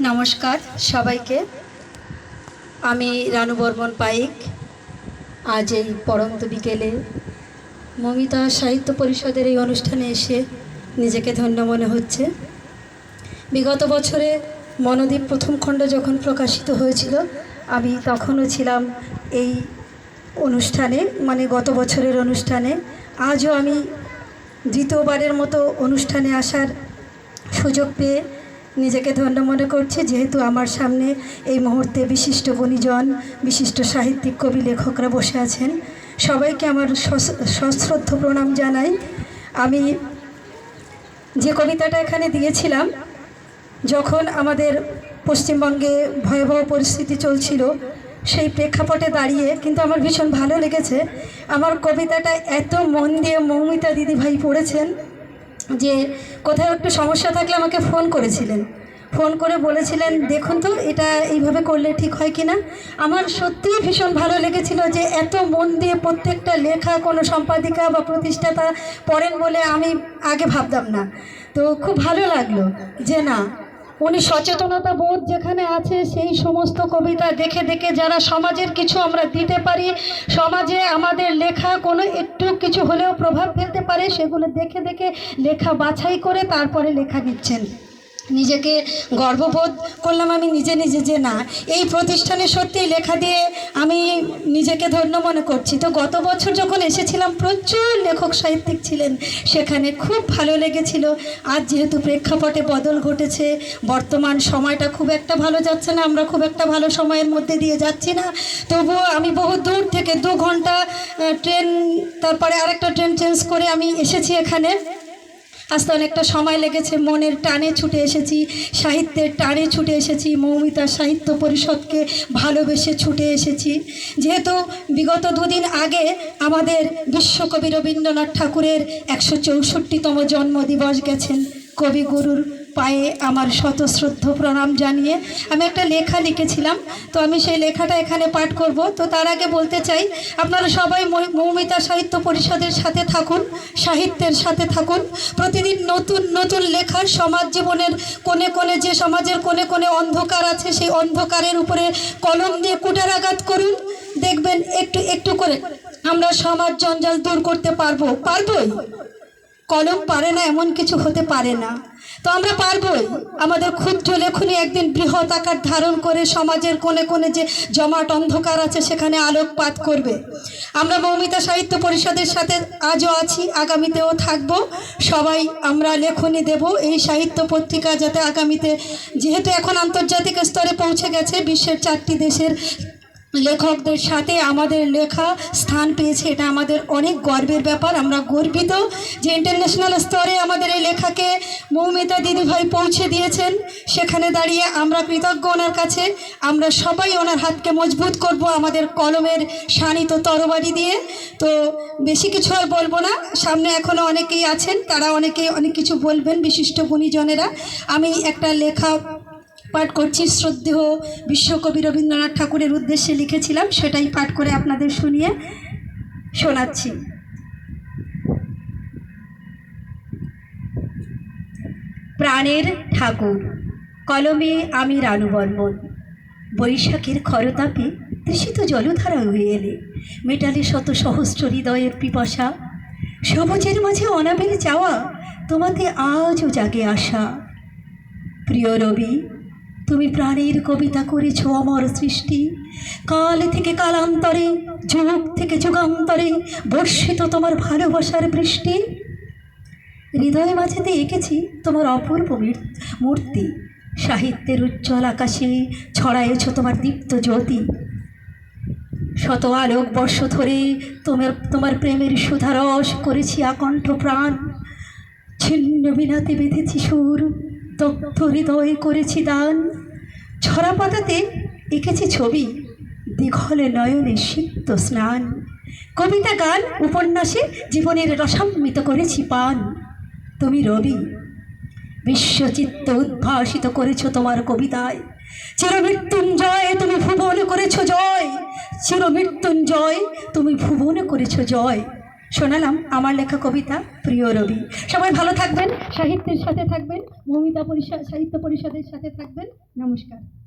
নমস্কার সবাইকে। আমি রানু বর্মন পাইক। আজ এই পরন্ত বিকেলে মমিতা সাহিত্য পরিষদের এই অনুষ্ঠানে এসে নিজেকে ধন্য মনে হচ্ছে। বিগত বছরে মনোদ্বীপ প্রথম খণ্ড যখন প্রকাশিত হয়েছিল, আমি তখনও ছিলাম এই অনুষ্ঠানে মানে গত বছরের অনুষ্ঠানে। আজও আমি দ্বিতীয়বারের মতো অনুষ্ঠানে আসার সুযোগ পেয়ে নিজেকে ধন্য মনে করছি, যেহেতু আমার সামনে এই মুহূর্তে বিশিষ্ট গুণীজন, বিশিষ্ট সাহিত্যিক, কবি লেখকরা বসে আছেন। সবাইকে আমার সশ্রদ্ধ প্রণাম জানাই। আমি যে কবিতাটা এখানে দিয়েছিলাম, যখন আমাদের পশ্চিমবঙ্গে ভয়াবহ পরিস্থিতি চলছিল, সেই প্রেক্ষাপটে দাঁড়িয়ে কিন্তু আমার ভীষণ ভালো লেগেছে। আমার কবিতাটা এত মন দিয়ে মৌমিতা দিদিভাই পড়েছেন যে কোথাও একটু সমস্যা থাকলে আমাকে ফোন করেছিলেন। ফোন করে বলেছিলেন, দেখুন তো, এটা এইভাবে করলে ঠিক হয় কি না আমার সত্যিই ভীষণ ভালো লেগেছিল যে এত মন দিয়ে প্রত্যেকটা লেখা, কোনো সম্পাদিকা বা প্রতিষ্ঠাতা পড়েন বলে আমি আগে ভাবতাম না। তো খুব ভালো লাগল যে না উনি সচেতনতা বোধ যেখানে আছে, সেই সমস্ত কবিতা দেখে দেখে যারা সমাজের কিছু আমরা দিতে পারি, সমাজে আমাদের লেখা কোনো একটু কিছু হলেও প্রভাব ফেলতে পারে, সেগুলো দেখে দেখে লেখা বাছাই করে তারপরে লেখা দিচ্ছেন। নিজেকে গর্ববোধ করলাম আমি নিজে নিজে যে না, এই প্রতিষ্ঠানে সত্যি লেখা দিয়ে আমি নিজেকে ধন্য মনে করছি। তো গত বছর যখন এসেছিলাম, প্রচুর লেখক সাহিত্যিক ছিলেন। সেখানে খুব ভালো লেগেছিল। আজ যেহেতু প্রেক্ষাপটে বদল ঘটেছে, বর্তমান সময়টা খুব একটা ভালো যাচ্ছে না, আমরা খুব একটা ভালো সময়ের মধ্যে দিয়ে যাচ্ছি না। তবুও আমি বহু দূর থেকে দু ঘণ্টা ট্রেন, তারপরে আরেকটা ট্রেন চেঞ্জ করে আমি এসেছি এখানে। আসতে অনেকটা সময় লেগেছে, মনের টানে ছুটে এসেছি, সাহিত্যের টানে ছুটে এসেছি, মৌমিতা সাহিত্য পরিষদকে ভালোবেসে ছুটে এসেছি। যেহেতু বিগত দুদিন আগে আমাদের বিশ্বকবি রবীন্দ্রনাথ ঠাকুরের একশো চৌষট্টিতম জন্মদিবস গেছেন, কবিগুরুর পায়ে আমার শতশ্রদ্ধ প্রণাম জানিয়ে আমি একটা লেখা লিখেছিলাম। তো আমি সেই লেখাটা এখানে পাঠ করব। তো তার আগে বলতে চাই, আপনারা সবাই মৌমিতা সাহিত্য পরিষদের সাথে থাকুন, সাহিত্যের সাথে থাকুন। প্রতিদিন নতুন নতুন লেখা সমাজ জীবনের কোণে কোণে যে সমাজের কোণে কোণে অন্ধকার আছে, সেই অন্ধকারের উপরে কলম দিয়ে কুটারাঘাত করুন। দেখবেন একটু একটু করে আমরা সমাজ জঞ্জাল দূর করতে পারব। পারবোই? কলম পারে না, এমন কিছু হতে পারে না। তো আমরা পারবই। আমাদের ক্ষুদ্র লেখনী একদিন বৃহৎ আকার ধারণ করে সমাজের কোণে কোণে যে জমাট অন্ধকার আছে, সেখানে আলোকপাত করবে। আমরা মৌমিতা সাহিত্য পরিষদের সাথে আজও আছি, আগামীতেও থাকব। সবাই আমরা লেখনি দেব। এই সাহিত্য পত্রিকা যাতে আগামীতে, যেহেতু এখন আন্তর্জাতিক স্তরে পৌঁছে গেছে, বিশ্বের চারটি দেশের লেখকদের সাথে আমাদের লেখা স্থান পেয়েছে। এটা আমাদের অনেক গর্বের ব্যাপার। আমরা গর্বিত যে ইন্টারন্যাশনাল স্তরে আমাদের এই লেখাকে মৌমিতা দিদিভাই পৌঁছে দিয়েছেন। সেখানে দাঁড়িয়ে আমরা কৃতজ্ঞ ওনার কাছে। আমরা সবাই ওনার হাতকে মজবুত করব আমাদের কলমের শানিত তরবারি দিয়ে। তো বেশি কিছু আর বলব না। সামনে এখনও অনেকেই আছেন। তারা অনেকেই অনেক কিছু বলবেন বিশিষ্ট গুণীজনেরা। আমি একটা লেখা পাঠ করছি। শ্রদ্ধেয় বিশ্বকবি রবীন্দ্রনাথ ঠাকুরের উদ্দেশ্যে লিখেছিলাম, সেটাই পাঠ করে আপনাদের শুনিয়ে শোনাচ্ছি। প্রাণের ঠাকুর, কলমে আমি রানু বর্মন। বৈশাখের খরতাপে তৃষিত জলধারা হয়ে এলে। মেটালে শত সহস্র হৃদয়ের পিপাসা। সবুজের মাঝে অনাবের যাওয়া, তোমাতে আজও জাগে আশা। প্রিয় রবি তুমি প্রাণের কবিতা করেছ অমর সৃষ্টি। কাল থেকে কালান্তরে, যুগ থেকে যুগান্তরে বর্ষিত তোমার ভালোবাসার বৃষ্টি। হৃদয় মাঝেতে এঁকেছি তোমার অপূর্ব মূর্তি সাহিত্যের উজ্জ্বল আকাশে ছড়ায়েছ তোমার দীপ্ত জ্যোতি। শত আলোক বর্ষ ধরে তোমার তোমার প্রেমের সুধারস করেছি আকণ্ঠ প্রাণ। ছিন্ন বিনাতে বেঁধেছি সুর, দগ্ধ হৃদয়ে করেছি দান। ছড়া পাতাতে এঁকেছি ছবি, দীঘলে নয়নে সিদ্ধ স্নান। কবিতা গান, উপন্যাসে জীবনের রসান্বিত করেছি পান। তুমি রবি, বিশ্বচিত্ত উদ্ভাসিত করেছ তোমার কবিতায়। চিরমৃত্যুঞ্জয় তুমি ভুবন করেছ জয়, চিরমৃত্যুঞ্জয় তুমি ভুবন করেছ জয়। শোনালাম আমার লেখা কবিতা প্রিয় রবি। সবাই ভালো থাকবেন, সাহিত্যের সাথে থাকবেন মমিতা পরিষদ সাহিত্য পরিষদের সাথে থাকবেন। নমস্কার।